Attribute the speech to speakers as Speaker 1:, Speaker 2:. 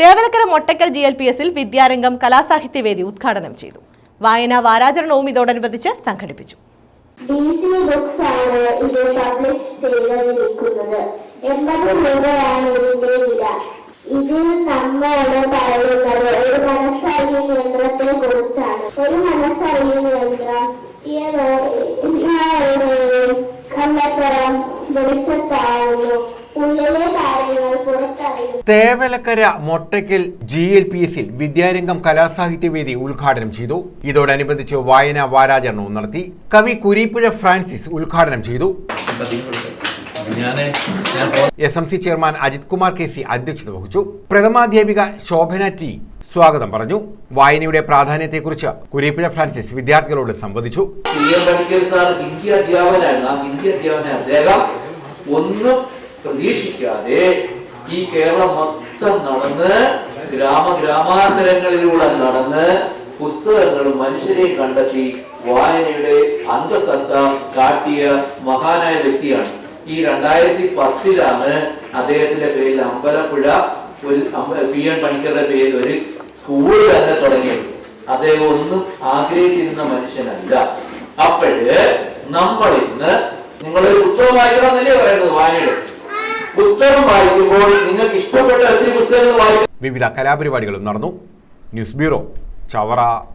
Speaker 1: Thevalakkara Mottakkal G L P എസിൽ വിദ്യാരംഗം കലാസാഹിത്യവേദി ഉദ്ഘാടനം ചെയ്തു. വായനാ വാരാചരണവും ഇതോടനുബന്ധിച്ച് സംഘടിപ്പിച്ചു.
Speaker 2: ഇത് നമ്മോട് പറയുന്നത് ഒരു മനസ്സറിയ യന്ത്രത്തെ കുറിച്ചാണ്. ഒരു മനസ്സറിയ യന്ത്രം കാര്യങ്ങൾ പുറത്തറിയുന്നു
Speaker 3: Thevalakkara Mottakkal G L P എസിൽ വിദ്യാരംഗം കലാസാഹിത്യവേദി ഉദ്ഘാടനം ചെയ്തു. ഇതോടനുബന്ധിച്ച് വായനാ വാരാചരണവും നടത്തി. കവി കുരീപ്പുഴ ഫ്രാൻസിസ് ഉദ്ഘാടനം ചെയ്തു. S M C chairman Ajith Kumar K C അധ്യക്ഷത വഹിച്ചു. പ്രഥമാധ്യാപിക ശോഭന ടി സ്വാഗതം പറഞ്ഞു. വായനയുടെ പ്രാധാന്യത്തെക്കുറിച്ച് കുരീപ്പുഴ ഫ്രാൻസിസ് വിദ്യാർത്ഥികളോട് സംവദിച്ചു.
Speaker 4: ഒന്നും പ്രതീക്ഷിക്കാതെ ഈ കേരളം മൊത്തം നടന്ന് ഗ്രാമ ഗ്രാമാന്തരങ്ങളിലൂടെ നടന്ന് പുസ്തകങ്ങളും മനുഷ്യരെ കണ്ടെത്തി വായനയുടെ അന്തസത്ത കാട്ടിയ മഹാനായ വ്യക്തിയാണ്. ഈ രണ്ടായിരത്തി പത്തിലാണ് അദ്ദേഹത്തിന്റെ പേരിൽ അമ്പലപ്പുഴ ഒരു പി എൻ പണിക്കരുടെ പേരിൽ ഒരു സ്കൂൾ തന്നെ തുടങ്ങിയത്. അദ്ദേഹം ഒന്നും ആഗ്രഹിച്ചിരുന്ന മനുഷ്യനല്ല. അപ്പോഴ് നമ്മൾ ഇന്ന് നിങ്ങളൊരു പുസ്തകം വായിക്കണം എന്നല്ലേ പറയുന്നത് വായനയുടെ? പുസ്തകം വായിക്കുമ്പോൾ നിങ്ങൾക്ക് ഇഷ്ടപ്പെട്ട ഒത്തിരി പുസ്തകങ്ങൾ വായിക്കും
Speaker 3: വിവിധ കലാപരിപാടികളും നടന്നു. News bureau Chavara.